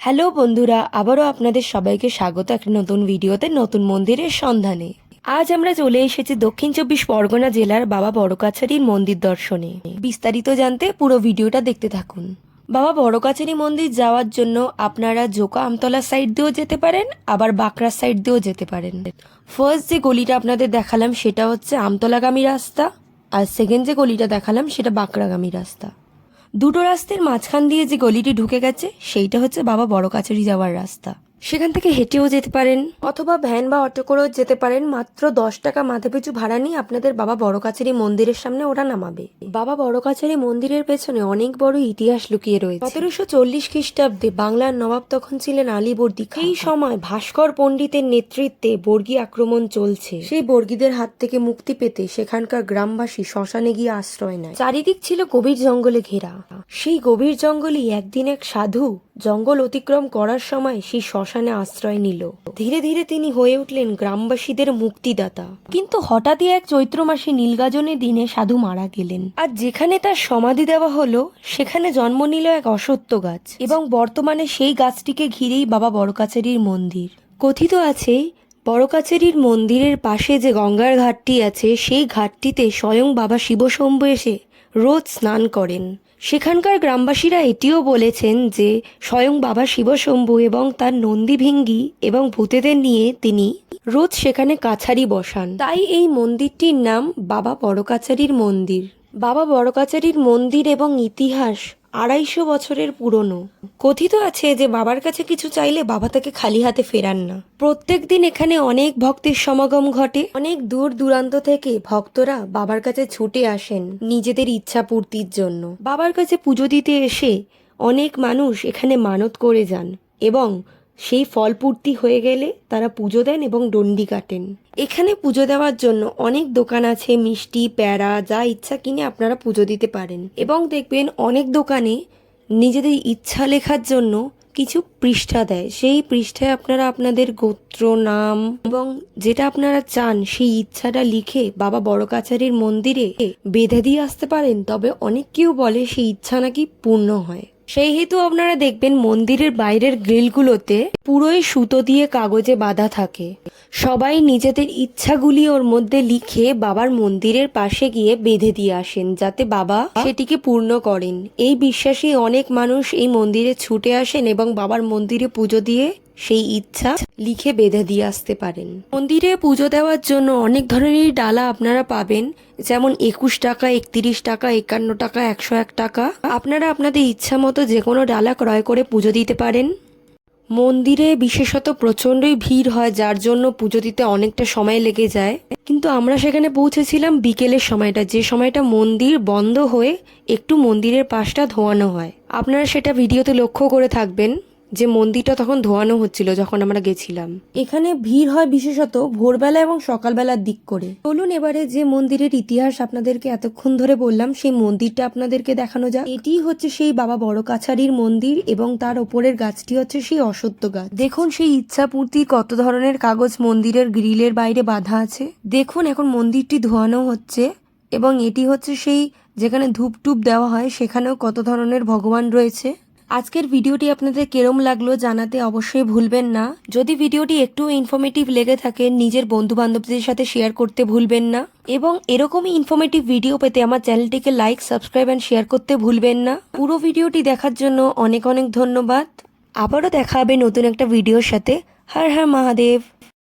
Hello বন্ধুরা, আবারও আপনাদের সবাইকে স্বাগত একটা নতুন ভিডিওতে, নতুন মন্দিরের সন্ধানে। আজ আমরা চলে এসেছি দক্ষিণ চব্বিশ পরগনা জেলার বাবা বড়কাছারির মন্দির দর্শনে। বিস্তারিত জানতে পুরো ভিডিওটা দেখতে থাকুন। বাবা বড়কাছারি মন্দির যাওয়ার জন্য আপনারা জোকা আমতলা সাইড দিয়েও যেতে পারেন, আবার বাঁকড়ার সাইড দিয়েও যেতে পারেন। ফার্স্ট যে গলিটা আপনাদের দেখালাম, সেটা হচ্ছে আমতলাগামী রাস্তা, আর সেকেন্ড যে গলিটা দেখালাম, সেটা বাঁকড়াগামী রাস্তা। দুটো রাস্তার মাঝখান দিয়ে যে গলিটি ঢুকে গেছে, সেইটা হচ্ছে বাবা বড় কাছারি যাওয়ার রাস্তা। সেখান থেকে হেঁটেও যেতে পারেন, অথবা ভ্যান বা অটো করেও যেতে পারেন। মাত্র দশ টাকা মাথা পিছু ভাড়া নিয়ে আপনাদের বাবা বড় কাছারি মন্দিরের সামনে ওরা নামাবে। বাবা বড় কাছারি মন্দিরের পেছনে অনেক বড় ইতিহাস লুকিয়ে রয়েছে। সতেরোশো চল্লিশ খ্রিস্টাব্দে বাংলার নবাব তখন ছিলেন আলীবর্দী। এই সময় ভাস্কর পণ্ডিতের নেতৃত্বে বর্গী আক্রমণ চলছে। সেই বর্গীদের হাত থেকে মুক্তি পেতে সেখানকার গ্রামবাসী শ্মশানে গিয়ে আশ্রয় নেয়। চারিদিক ছিল গভীর জঙ্গলে ঘেরা। সেই গভীর জঙ্গলেই একদিন এক সাধু জঙ্গল অতিক্রম করার সময় সেই শ্মশানে আশ্রয় নিল। ধীরে ধীরে তিনি হয়ে উঠলেন গ্রামবাসীদের মুক্তিদাতা। কিন্তু হঠাৎই এক চৈত্র মাসে নীলগাজনের দিনে সাধু মারা গেলেন। আর যেখানে তার সমাধি দেওয়া হলো, সেখানে জন্ম নিল এক অসত্য গাছ এবং বর্তমানে সেই গাছটিকে ঘিরেই বাবা বড়কাচারির মন্দির। কথিত আছে, বড়কাচারির মন্দিরের পাশে যে গঙ্গার ঘাটটি আছে, সেই ঘাটটিতে স্বয়ং বাবা শিবশম্ভু এসে রোজ স্নান করেন। সেখানকার গ্রামবাসীরা এটিও বলেছেন যে স্বয়ং বাবা শিবশম্ভু এবং তার নন্দী ভিঙ্গি এবং ভূতেদের নিয়ে তিনি রোজ সেখানে কাছারি বসান। তাই এই মন্দিরটির নাম বাবা বড়কাচারির মন্দির। বাবা বড়কাচারির মন্দির এবং ইতিহাস আড়াইশো বছরের পুরনো। কথিত আছে যে বাবার কাছে কিছু চাইলে বাবা তাকে খালি হাতে ফেরান না। প্রত্যেক দিন এখানে অনেক ভক্তের সমাগম ঘটে। অনেক দূর দূরান্ত থেকে ভক্তরা বাবার কাছে ছুটে আসেন নিজেদের ইচ্ছা পূর্তির জন্য। বাবার কাছে পুজো দিতে এসে অনেক মানুষ এখানে মানত করে যান এবং সেই ফলপূর্তি হয়ে গেলে তারা পুজো দেন এবং ডন্ডি কাটেন। এখানে পুজো দেওয়ার জন্য অনেক দোকান আছে, মিষ্টি, প্যারা, যা ইচ্ছা কিনে আপনারা পুজো দিতে পারেন। এবং দেখবেন অনেক দোকানে নিজেদের ইচ্ছা লেখার জন্য কিছু পৃষ্ঠা দেয়। সেই পৃষ্ঠায় আপনারা আপনাদের গোত্র, নাম এবং যেটা আপনারা চান, সেই ইচ্ছাটা লিখে বাবা বড় কাছারির মন্দিরে বেঁধে দিয়ে আসতে পারেন। তবে অনেক কেউ বলে সেই ইচ্ছা নাকি পূর্ণ হয়। সেই হেতু আপনারা দেখবেন মন্দিরের বাইরের গ্রিলগুলোতে পুরোই সুতো দিয়ে কাগজে বাঁধা থাকে। সবাই নিজেদের ইচ্ছাগুলি ওর মধ্যে লিখে বাবার মন্দিরের পাশে গিয়ে বেঁধে দিয়ে আসেন, যাতে বাবা সেটিকে পূর্ণ করেন। এই বিশ্বাসে অনেক মানুষ এই মন্দিরে ছুটে আসেন এবং বাবার মন্দিরে পুজো দিয়ে সেই ইচ্ছা লিখে বেঁধে দিয়ে আসতে পারেন। মন্দিরে পুজো দেওয়ার জন্য অনেক ধরনের ডালা আপনারা পাবেন, যেমন একুশ টাকা, একত্রিশ টাকা, একান্ন টাকা, একশো এক টাকা। আপনারা আপনাদের ইচ্ছা মতো যে কোনো ডালা ক্রয় করে পুজো দিতে পারেন। মন্দিরে বিশেষত প্রচণ্ডই ভিড় হয়, যার জন্য পুজো দিতে অনেকটা সময় লেগে যায়। কিন্তু আমরা সেখানে পৌঁছেছিলাম বিকেলের সময়টা, যে সময়টা মন্দির বন্ধ হয়ে একটু মন্দিরের পাশটা ধোয়ানো হয়। আপনারা সেটা ভিডিওতে লক্ষ্য করে থাকবেন। যে মন্দিরটা তখন ধোয়ানো হচ্ছিল যখন আমরা গেছিলাম। এখানে ভিড় হয় বিশেষত ভোরবেলা এবং সকালবেলার দিক করে। চলুন এবারে যে মন্দিরের ইতিহাস আপনাদেরকে এতক্ষণ ধরে বললাম, সেই মন্দিরটা আপনাদেরকে দেখানো যাক। এটি হচ্ছে সেই বাবা বড় কাছারির মন্দির এবং তার ওপরের গাছটি হচ্ছে সেই অসত্য গাছ। দেখুন সেই ইচ্ছা পূর্তি কত ধরনের কাগজ মন্দিরের গ্রিলের বাইরে বাঁধা আছে। দেখুন এখন মন্দিরটি ধোয়ানো হচ্ছে এবং এটি হচ্ছে সেই যেখানে ধূপ টুপ দেওয়া হয়, সেখানেও কত ধরনের ভগবান রয়েছে। আজকের ভিডিওটি আপনাদের কেরম লাগল জানাতে অবশ্যই ভুলবেন না। যদি ভিডিওটি একটু ইনফরমেটিভ লেগে থাকে, নিজের বন্ধু বান্ধবদের সাথে শেয়ার করতে ভুলবেন না। এবং এরকমই ইনফরমেটিভ ভিডিও পেতে আমার চ্যানেলটিকে লাইক সাবস্ক্রাইব অ্যান্ড শেয়ার করতে ভুলবেন না। পুরো ভিডিওটি দেখার জন্য অনেক অনেক ধন্যবাদ। আবারও দেখা হবে নতুন একটা ভিডিওর সাথে। হর হর মহাদেব।